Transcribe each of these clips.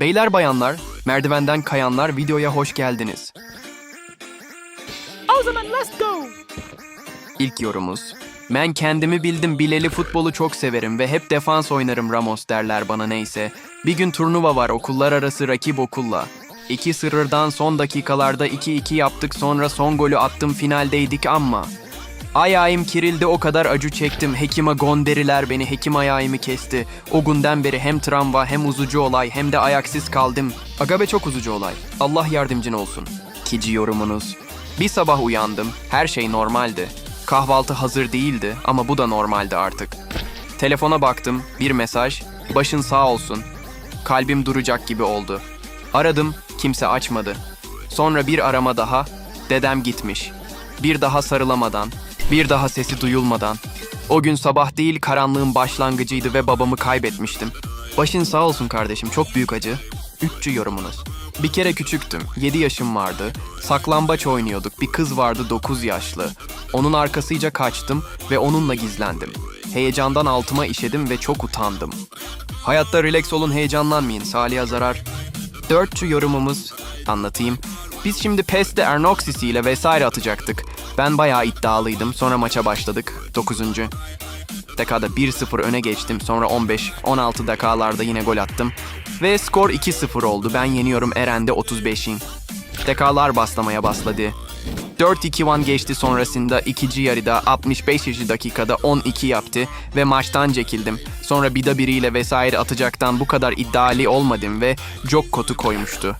Beyler bayanlar, merdivenden kayanlar videoya hoş geldiniz. O zaman let's go. İlk yorumumuz. Ben kendimi bildim bileli futbolu çok severim ve hep defans oynarım Ramos derler bana neyse. Bir gün turnuva var okullar arası rakip okulla. İki sırırdan son dakikalarda 2-2 yaptık sonra son golü attım finaldeydik ama. Ayağım kirildi o kadar acı çektim. Hekime gonderiler beni hekim ayağımı kesti. O günden beri hem travma hem uzucu olay hem de ayaksız kaldım. Agabe çok uzucu olay. Allah yardımcın olsun. İkinci yorumunuz. Bir sabah uyandım. Her şey normaldi. Kahvaltı hazır değildi ama bu da normaldi artık. Telefona baktım. Bir mesaj. Başın sağ olsun. Kalbim duracak gibi oldu. Aradım. Kimse açmadı. Sonra bir arama daha. Dedem gitmiş. Bir daha sarılamadan, bir daha sesi duyulmadan. O gün sabah değil karanlığın başlangıcıydı ve babamı kaybetmiştim. Başın sağ olsun kardeşim çok büyük acı. Üççü yorumunuz. Bir kere küçüktüm. 7 yaşım vardı. Saklambaç oynuyorduk. Bir kız vardı 9 yaşlı. Onun arkasıca kaçtım ve onunla gizlendim. Heyecandan altıma işedim ve çok utandım. Hayatta relax olun heyecanlanmayın. Salih'e zarar. Dörtçü yorumumuz anlatayım. Biz şimdi PES'te Ernoxis ile vesaire atacaktık. Ben bayağı iddialıydım. Sonra maça başladık. 9. dakikada 1-0 öne geçtim. Sonra 15-16 dakikalarda yine gol attım. Ve skor 2-0 oldu. Ben yeniyorum Eren'de 35'in. Dekalar baslamaya başladı. 4-2-1 geçti sonrasında ikinci yarıda 65. dakikada 12 yaptı ve maçtan çekildim. Sonra bida biriyle vesaire atacaktan bu kadar iddialı olmadım ve çok kötü koymuştu.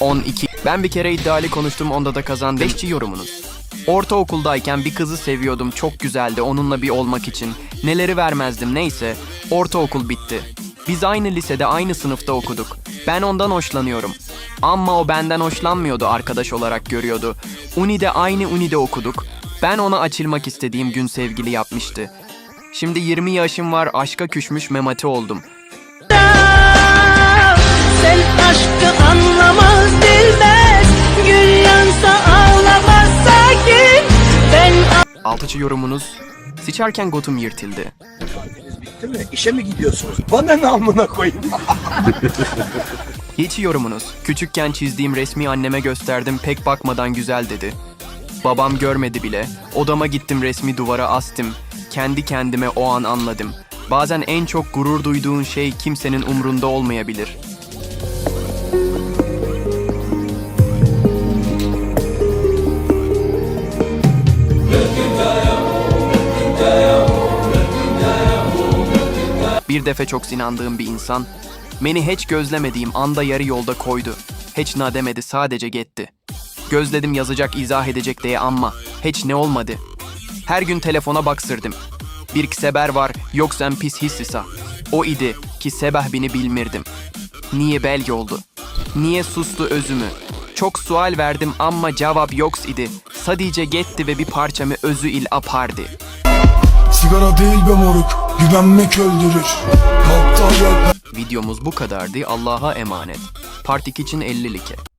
12. Ben bir kere iddialı konuştum onda da kazandım. Beşçi yorumunuz. Ortaokuldayken bir kızı seviyordum çok güzeldi onunla bir olmak için. Neleri vermezdim neyse. Ortaokul bitti. Biz aynı lisede aynı sınıfta okuduk. Ben ondan hoşlanıyorum. Ama o benden hoşlanmıyordu arkadaş olarak görüyordu. Uni'de aynı Uni'de okuduk. Ben ona açılmak istediğim gün sevgili yapmıştı. Şimdi 20 yaşım var aşka küsmüş memati oldum. Aşkı anlamaz bilmez Gül yansa ağlamaz sakin Ben Altıcı yorumunuz. Sıçarken gotum yırtıldı. Bitti mi? İşe mi gidiyorsunuz? Bana ne amına koyayım? Hiç yorumunuz. Küçükken çizdiğim resmi anneme gösterdim pek bakmadan güzel dedi. Babam görmedi bile. Odama gittim resmi duvara astım. Kendi kendime o an anladım. Bazen en çok gurur duyduğun şey kimsenin umrunda olmayabilir. Bir defa çok sinandığım bir insan, beni hiç gözlemediğim anda yarı yolda koydu. Hiç na demedi sadece gitti. Gözledim yazacak izah edecek diye ama hiç ne olmadı. Her gün telefona baksırdım. Bir seber var yoksa en pis hissisa. O idi ki sebeh beni bilmirdim. Niye belge oldu? Niye sustu özümü? Çok sual verdim ama cevap yoks idi. Sadece gitti ve bir parçamı özü il apardı. Sigara değil be moruk Güvenmek öldürür Kalkta hayal Videomuz bu kadardı. Allah'a emanet. Part 2 için 50 like.